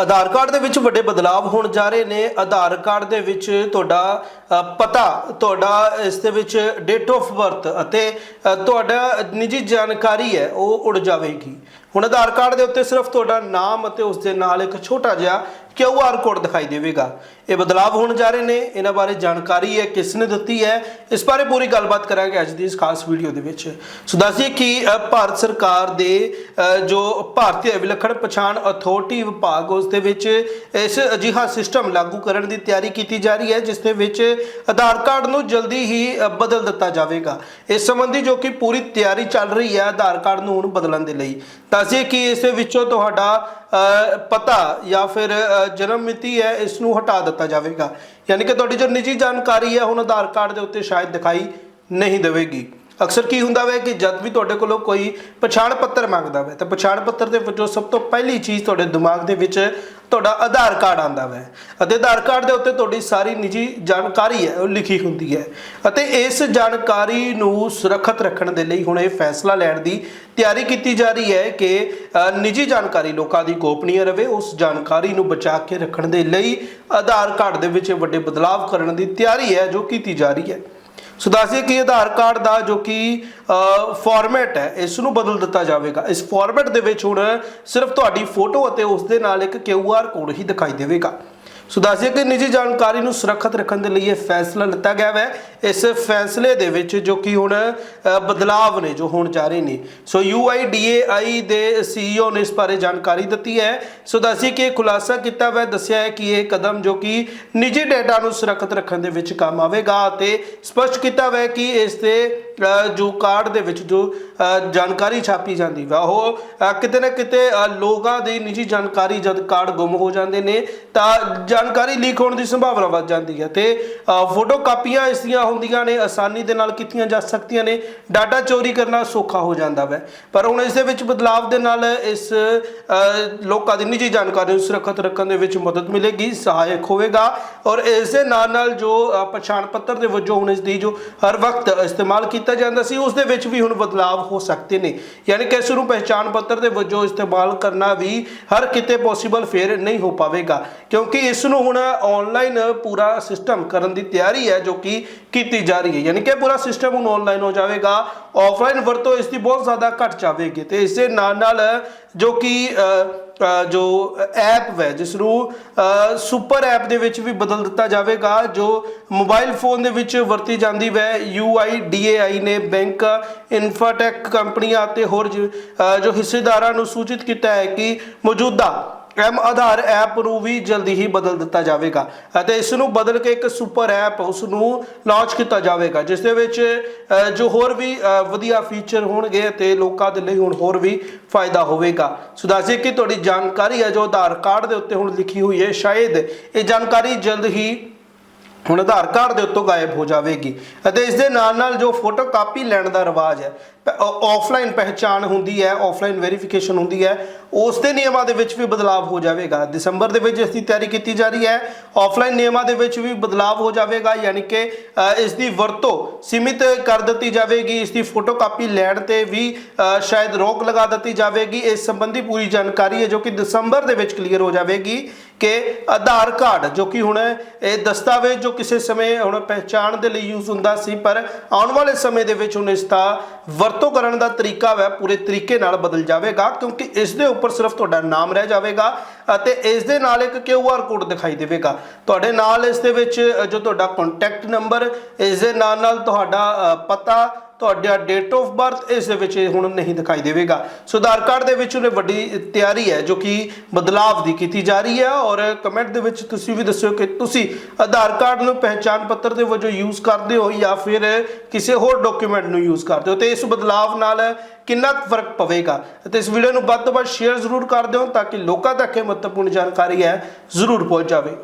ਆਧਾਰ card ਦੇ ਵਿੱਚ ਵੱਡੇ ਬਦਲਾਅ ਹੋਣ ਜਾ ਰਹੇ ਨੇ। ਆਧਾਰ ਕਾਰਡ ਦੇ ਵਿੱਚ ਤੁਹਾਡਾ ਪਤਾ, ਤੁਹਾਡਾ ਇਸ ਦੇ ਵਿੱਚ ਡੇਟ ਆਫ ਬਰਥ ਅਤੇ ਤੁਹਾਡਾ ਨਿੱਜੀ ਜਾਣਕਾਰੀ ਹੈ, ਉਹ ਉੜ ਜਾਵੇਗੀ। ਹੁਣ ਆਧਾਰ ਕਾਰਡ ਦੇ ਉੱਤੇ ਸਿਰਫ ਤੁਹਾਡਾ ਨਾਮ ਅਤੇ ਉਸ ਦੇ ਨਾਲ ਇੱਕ ਛੋਟਾ ਜਿਹਾ QR ਕੋਡ ਦਿਖਾਈ ਦੇਵੇਗਾ। ਇਹ ਬਦਲਾਅ ਹੋਣ ਜਾ ਰਹੇ ਨੇ। ਇਹਨਾਂ ਬਾਰੇ ਜਾਣਕਾਰੀ ਹੈ ਕਿਸ ਨੇ ਦਿੱਤੀ ਹੈ? ਇਸ ਬਾਰੇ ਪੂਰੀ ਗੱਲਬਾਤ ਕਰਾਂਗੇ ਅੱਜ ਦੀ ਇਸ ਖਾਸ ਵੀਡੀਓ ਦੇ ਵਿੱਚ। ਸੋ ਦੱਸਿਏ ਕਿ ਭਾਰਤ ਸਰਕਾਰ ਦੇ ਜੋ ਭਾਰਤੀ ਵਿਲੱਖਣ ਪਛਾਣ ਅਥਾਰਟੀ ਵਿਭਾਗ, ਉਸ ਦੇ ਵਿੱਚ ਇਸ ਅਜਿਹਾ ਸਿਸਟਮ ਲਾਗੂ ਕਰਨ ਦੀ ਤਿਆਰੀ ਕੀਤੀ ਜਾ ਰਹੀ ਹੈ, ਜਿਸ ਦੇ ਵਿੱਚ ਆਧਾਰ ਕਾਰਡ ਨੂੰ ਜਲਦੀ ਹੀ ਬਦਲ ਦਿੱਤਾ ਜਾਵੇਗਾ। ਇਸ ਸੰਬੰਧੀ ਜੋ ਕਿ ਪੂਰੀ ਤਿਆਰੀ ਚੱਲ ਰਹੀ ਹੈ, ਆਧਾਰ ਕਾਰਡ ਨੂੰ ਹੁਣ ਬਦਲਣ ਦੇ ਲਈ। ਦੱਸਿਏ ਕਿ ਇਸ ਵਿੱਚੋਂ ਤੁਹਾਡਾ ਪਤਾ ਜਾਂ ਫਿਰ ਜਨਮ ਮਿਤੀ ਹੈ, ਇਸ ਨੂੰ ਹਟਾ ਦਿੱਤਾ ਜਾਵੇਗਾ। ਯਾਨੀ ਕਿ ਤੁਹਾਡੀ ਜੋ ਨਿੱਜੀ ਜਾਣਕਾਰੀ ਹੈ, ਹੁਣ ਆਧਾਰ ਕਾਰਡ ਦੇ ਉੱਤੇ ਸ਼ਾਇਦ ਦਿਖਾਈ ਨਹੀਂ ਦੇਵੇਗੀ। ਅਕਸਰ ਕੀ ਹੁੰਦਾ ਹੈ ਕਿ ਜਦ ਵੀ ਤੁਹਾਡੇ ਕੋਲੋਂ ਕੋਈ ਪਛਾਣ ਪੱਤਰ ਮੰਗਦਾ ਹੈ ਤਾਂ ਪਛਾਣ ਪੱਤਰ ਦੇ ਵਿੱਚੋਂ ਸਭ ਤੋਂ ਪਹਿਲੀ ਚੀਜ਼ ਤੁਹਾਡੇ ਦਿਮਾਗ ਦੇ ਵਿੱਚ ਤੁਹਾਡਾ ਆਧਾਰ ਕਾਰਡ ਆਂਦਾ ਵੈ। ਅਤੇ ਆਧਾਰ ਕਾਰਡ ਦੇ ਉੱਤੇ ਤੁਹਾਡੀ ਸਾਰੀ ਨਿੱਜੀ ਜਾਣਕਾਰੀ ਹੈ, ਉਹ ਲਿਖੀ ਹੁੰਦੀ ਹੈ। ਅਤੇ ਇਸ ਜਾਣਕਾਰੀ ਨੂੰ ਸੁਰੱਖਿਅਤ ਰੱਖਣ ਦੇ ਲਈ ਹੁਣ ਇਹ ਫੈਸਲਾ ਲੈਣ ਦੀ ਤਿਆਰੀ ਕੀਤੀ ਜਾ ਰਹੀ ਹੈ ਕਿ ਨਿੱਜੀ ਜਾਣਕਾਰੀ ਲੋਕਾਂ ਦੀ ਗੋਪਨੀय ਰਵੇ, ਉਸ ਜਾਣਕਾਰੀ ਨੂੰ ਬਚਾ ਕੇ ਰੱਖਣ ਦੇ ਲਈ ਆਧਾਰ ਕਾਰਡ ਦੇ ਵਿੱਚ ਵੱਡੇ ਬਦਲਾਅ ਕਰਨ ਦੀ ਤਿਆਰੀ ਹੈ ਜੋ ਕੀਤੀ ਜਾ ਰਹੀ ਹੈ। ਸੋ ਦੱਸਿਏ ਕਿ ਆਧਾਰ ਕਾਰਡ ਦਾ ਜੋ ਕਿ ਫਾਰਮੈਟ ਹੈ ਇਸ ਨੂੰ ਬਦਲ ਦਿੱਤਾ ਜਾਵੇਗਾ। ਇਸ ਫਾਰਮੈਟ ਦੇ ਵਿੱਚ ਹੁਣ ਸਿਰਫ ਤੁਹਾਡੀ ਫੋਟੋ ਅਤੇ ਉਸ ਦੇ ਨਾਲ ਇੱਕ ਕਿਊ ਆਰ ਕੋਡ ਹੀ ਦਿਖਾਈ ਦੇਵੇਗਾ। ਸੋ ਦੱਸਿਏ ਕਿ ਨਿੱਜੀ ਜਾਣਕਾਰੀ ਨੂੰ ਸੁਰੱਖਿਅਤ ਰੱਖਣ ਦੇ ਲਈ ਇਹ ਫੈਸਲਾ ਲਿੱਤਾ ਗਿਆ ਹੈ ਇਸ ਫੈਸਲੇ ਦੇ ਵਿੱਚ ਜੋ ਕਿ ਹੁਣ ਬਦਲਾਵ ਨੇ ਜੋ ਹੋਣ ਜਾ ਰਹੇ ਨੇ। ਸੋ UIDAI ਦੇ CEO ਨੇ ਇਸ ਬਾਰੇ ਜਾਣਕਾਰੀ ਦਿੱਤੀ ਹੈ। ਸੋ ਦੱਸਿਏ ਕਿ ਇਹ ਖੁਲਾਸਾ ਕੀਤਾ ਹੈ ਦੱਸਿਆ ਹੈ ਕਿ ਇਹ ਕਦਮ ਜੋ ਕਿ ਨਿੱਜੀ ਡਾਟਾ ਨੂੰ ਸੁਰੱਖਿਅਤ ਰੱਖਣ ਦੇ ਵਿੱਚ ਕੰਮ ਆਵੇਗਾ ਅਤੇ ਸਪਸ਼ਟ ਕੀਤਾ ਹੈ ਕਿ ਇਸ ਦੇ ਜੋ ਕਾਰਡ ਦੇ ਵਿੱਚ ਜੋ ਜਾਣਕਾਰੀ ਛਾਪੀ ਜਾਂਦੀ ਵਾ, ਉਹ ਕਿਤੇ ਨਾ ਕਿਤੇ ਲੋਕਾਂ ਦੀ ਨਿੱਜੀ ਜਾਣਕਾਰੀ ਜਦ ਕਾਰਡ ਗੁੰਮ ਹੋ ਜਾਂਦੇ ਨੇ, ਤਾਂ ਜਾਣਕਾਰੀ ਲੀਕ ਹੋਣ ਦੀ ਸੰਭਾਵਨਾ ਵੱਧ ਜਾਂਦੀ ਹੈ ਤੇ ਫੋਟੋ ਕਾਪੀਆਂ ਇਸ ਦੀਆਂ ਹੁੰਦੀਆਂ ਨੇ, ਆਸਾਨੀ ਦੇ ਨਾਲ ਕੀਤੀਆਂ ਜਾ ਸਕਦੀਆਂ ਨੇ, ਡਾਟਾ ਚੋਰੀ ਕਰਨਾ ਸੌਖਾ ਹੋ ਜਾਂਦਾ ਹੈ ਪਰ ਹੁਣ ਇਸ ਦੇ ਵਿੱਚ ਬਦਲਾਵ ਦੇ ਨਾਲ ਇਸ ਲੋਕਾਂ ਦੀ ਨਿੱਜੀ ਜਾਣਕਾਰੀ ਨੂੰ ਸੁਰੱਖਿਅਤ ਰੱਖਣ ਦੇ ਵਿੱਚ ਮਦਦ ਮਿਲੇਗੀ, ਸਹਾਇਕ ਹੋਵੇਗਾ ਔਰ ਇਸ ਦੇ ਨਾਲ ਨਾਲ ਜੋ ਪਛਾਣ ਪੱਤਰ ਦੇ ਵਜੋਂ ਹੁਣ ਇਸ ਦੀ ਜੋ ਹਰ ਵਕਤ ਇਸਤੇਮਾਲ ਕੀਤੀ ਕੀਤਾ ਜਾਂਦਾ ਸੀ, ਉਸ ਦੇ ਵਿੱਚ ਵੀ ਹੁਣ ਬਦਲਾਵ ਹੋ ਸਕਦੇ ਨੇ। ਯਾਨੀ ਕਿ ਇਸ ਨੂੰ ਪਹਿਚਾਣ ਪੱਤਰ ਦੇ ਵਜੋਂ ਇਸਤੇਮਾਲ ਕਰਨਾ ਵੀ ਹਰ ਕਿਤੇ ਪੋਸੀਬਲ ਫੇਰ ਨਹੀਂ ਹੋ ਪਾਵੇਗਾ। ਕਿਉਂਕਿ ਇਸ ਨੂੰ ਹੁਣ ਆਨਲਾਈਨ ਪੂਰਾ ਸਿਸਟਮ ਕਰਨ ਦੀ ਤਿਆਰੀ ਹੈ, ਜੋ ਕਿ ਕੀਤੀ ਜਾ ਰਹੀ ਹੈ। ਯਾਨੀ ਕਿ ਪੂਰਾ ਸਿਸਟਮ ਹੁਣ ਆਨਲਾਈਨ ਹੋ ਜਾਵੇਗਾ ਆਫਲਾਈਨ ਵਰਤੋਂ ਇਸ ਦੀ ਬਹੁਤ ਜ਼ਿਆਦਾ ਘਟ ਜਾਵੇਗੀ। ਤੇ ਇਸ ਨਾਲ ਨਾਲ ਜੋ ਕਿ ਜੋ ਐਪ ਹੈ ਜਿਸ ਨੂੰ ਸੁਪਰ ਐਪ ਦੇ ਵਿੱਚ ਵੀ ਬਦਲ ਦਿੱਤਾ ਜਾਵੇਗਾ, ਜੋ ਮੋਬਾਈਲ ਫੋਨ ਦੇ ਵਿੱਚ ਵਰਤੀ ਜਾਂਦੀ ਹੈ UIDAI ਨੇ ਬੈਂਕ, ਇਨਫੋਟੈਕ ਕੰਪਨੀਆਂ ਅਤੇ ਹੋਰ ਜੋ ਹਿੱਸੇਦਾਰਾਂ ਨੂੰ ਸੂਚਿਤ ਕੀਤਾ ਹੈ ਕਿ ਮੌਜੂਦਾ ਐਮ ਆਧਾਰ ਐਪ ਨੂੰ ਵੀ ਜਲਦੀ ਹੀ ਬਦਲ ਦਿੱਤਾ ਜਾਵੇਗਾ ਅਤੇ ਇਸ ਨੂੰ ਬਦਲ ਕੇ ਇੱਕ ਸੁਪਰ ਐਪ ਉਸ ਨੂੰ ਲਾਂਚ ਕੀਤਾ ਜਾਵੇਗਾ, ਜਿਸ ਦੇ ਵਿੱਚ ਜੋ ਹੋਰ ਵੀ ਵਧੀਆ ਫੀਚਰ ਹੋਣਗੇ ਤੇ ਲੋਕਾਂ ਦੇ ਲਈ ਹੁਣ ਹੋਰ ਵੀ ਫਾਇਦਾ ਹੋਵੇਗਾ। ਸੋ ਦੱਸਿਏ ਕਿ ਤੁਹਾਡੀ ਜਾਣਕਾਰੀ ਹੈ ਜੋ ਆਧਾਰ ਕਾਰਡ ਦੇ ਉੱਤੇ ਹੁਣ ਲਿਖੀ ਹੋਈ ਹੈ, ਸ਼ਾਇਦ ਇਹ ਜਾਣਕਾਰੀ ਜਲਦ ਹੀ ਹੁਣ ਆਧਾਰ ਕਾਰਡ ਦੇ ਉੱਤੋਂ ਗਾਇਬ ਹੋ ਜਾਵੇਗੀ। ਅਤੇ ਇਸ ਦੇ ਨਾਲ ਨਾਲ ਜੋ ਫੋਟੋ ਕਾਪੀ ਲੈਣ ਦਾ ਰਿਵਾਜ ਹੈ ਆਫਲਾਈਨ ਪਹਿਚਾਣ ਹੁੰਦੀ ਹੈ ਆਫਲਾਈਨ ਵੈਰੀਫਿਕੇਸ਼ਨ ਹੁੰਦੀ ਹੈ, ਉਸ ਦੇ ਨਿਯਮਾਂ ਦੇ ਵਿੱਚ ਵੀ ਬਦਲਾਅ ਹੋ ਜਾਵੇਗਾ। ਦਸੰਬਰ ਦੇ ਵਿੱਚ ਇਸ ਦੀ ਤਿਆਰੀ ਕੀਤੀ ਜਾ ਰਹੀ ਹੈ ਆਫਲਾਈਨ ਨਿਯਮਾਂ ਦੇ ਵਿੱਚ ਵੀ ਬਦਲਾਅ ਹੋ ਜਾਵੇਗਾ, ਯਾਨੀ ਕਿ ਇਸ ਦੀ ਵਰਤੋਂ ਸੀਮਿਤ ਕਰ ਦਿੱਤੀ ਜਾਵੇਗੀ, ਇਸ ਦੀ ਫੋਟੋ ਕਾਪੀ ਲੈਣ ਤੇ ਵੀ ਸ਼ਾਇਦ ਰੋਕ ਲਗਾ ਦਿੱਤੀ ਜਾਵੇਗੀ। ਇਸ ਸੰਬੰਧੀ ਪੂਰੀ ਜਾਣਕਾਰੀ ਹੈ ਜੋ ਕਿ ਦਸੰਬਰ ਦੇ ਵਿੱਚ ਕਲੀਅਰ ਹੋ ਜਾਵੇਗੀ ਕਿ ਆਧਾਰ ਕਾਰਡ, ਜੋ ਕਿ ਹੁਣ ਇਹ ਦਸਤਾਵੇਜ਼ ਜੋ ਕਿਸੇ ਸਮੇਂ ਹੁਣ ਪਹਿਚਾਣ ਦੇ ਲਈ ਯੂਜ਼ ਹੁੰਦਾ ਸੀ, ਪਰ ਆਉਣ ਵਾਲੇ ਸਮੇਂ ਦੇ ਵਿੱਚ ਹੁਣ ਇਸ ਦਾ ਵਰਤੋਂ ਕਰਨ ਦਾ ਤਰੀਕਾ ਹੈ ਪੂਰੇ ਤਰੀਕੇ ਨਾਲ ਬਦਲ ਜਾਵੇਗਾ, ਕਿਉਂਕਿ ਇਸ ਦੇ ਉੱਪਰ ਸਿਰਫ ਤੁਹਾਡਾ ਨਾਮ ਰਹਿ ਜਾਵੇਗਾ ਅਤੇ ਇਸ ਦੇ ਨਾਲ ਇੱਕ QR ਕੋਡ ਦਿਖਾਈ ਦੇਵੇਗਾ। ਤੁਹਾਡੇ ਨਾਲ ਇਸ ਦੇ ਵਿੱਚ ਜੋ ਤੁਹਾਡਾ ਕੰਟੈਕਟ ਨੰਬਰ ਇਸ ਦੇ ਨਾਲ ਨਾਲ ਤੁਹਾਡਾ ਪਤਾ ਤੁਹਾਡਾ ਡੇਟ ਆਫ ਬਰਥ ਇਸ ਦੇ ਵਿੱਚ ਹੁਣ ਨਹੀਂ ਦਿਖਾਈ ਦੇਵੇਗਾ। ਸੋ ਆਧਾਰ ਕਾਰਡ ਦੇ ਵਿੱਚ ਉਹਨੇ ਵੱਡੀ ਤਿਆਰੀ ਹੈ, ਜੋ ਕਿ ਬਦਲਾਵ ਦੀ ਕੀਤੀ ਜਾ ਰਹੀ ਹੈ ਔਰ ਕਮੈਂਟ ਦੇ ਵਿੱਚ ਤੁਸੀਂ ਵੀ ਦੱਸਿਓ ਕਿ ਤੁਸੀਂ ਆਧਾਰ ਕਾਰਡ ਨੂੰ ਪਹਿਚਾਣ ਪੱਤਰ ਦੇ ਵਜੋਂ ਯੂਜ਼ ਕਰਦੇ ਹੋ ਜਾਂ ਫਿਰ ਕਿਸੇ ਹੋਰ ਡਾਕੂਮੈਂਟ ਨੂੰ ਯੂਜ਼ ਕਰਦੇ ਹੋ। ਤੇ ਇਸ ਬਦਲਾਵ ਨਾਲ ਕਿੰਨਾ ਕੁ ਫ਼ਰਕ ਪਵੇਗਾ? ਅਤੇ ਇਸ ਵੀਡੀਓ ਨੂੰ ਵੱਧ ਤੋਂ ਵੱਧ ਸ਼ੇਅਰ ਜ਼ਰੂਰ ਕਰ ਦਿਓ ਤਾਂ ਕਿ ਲੋਕਾਂ ਤੱਕ ਇਹ ਮਹੱਤਵਪੂਰਨ ਜਾਣਕਾਰੀ ਹੈ, ਜ਼ਰੂਰ ਪਹੁੰਚ ਜਾਵੇ।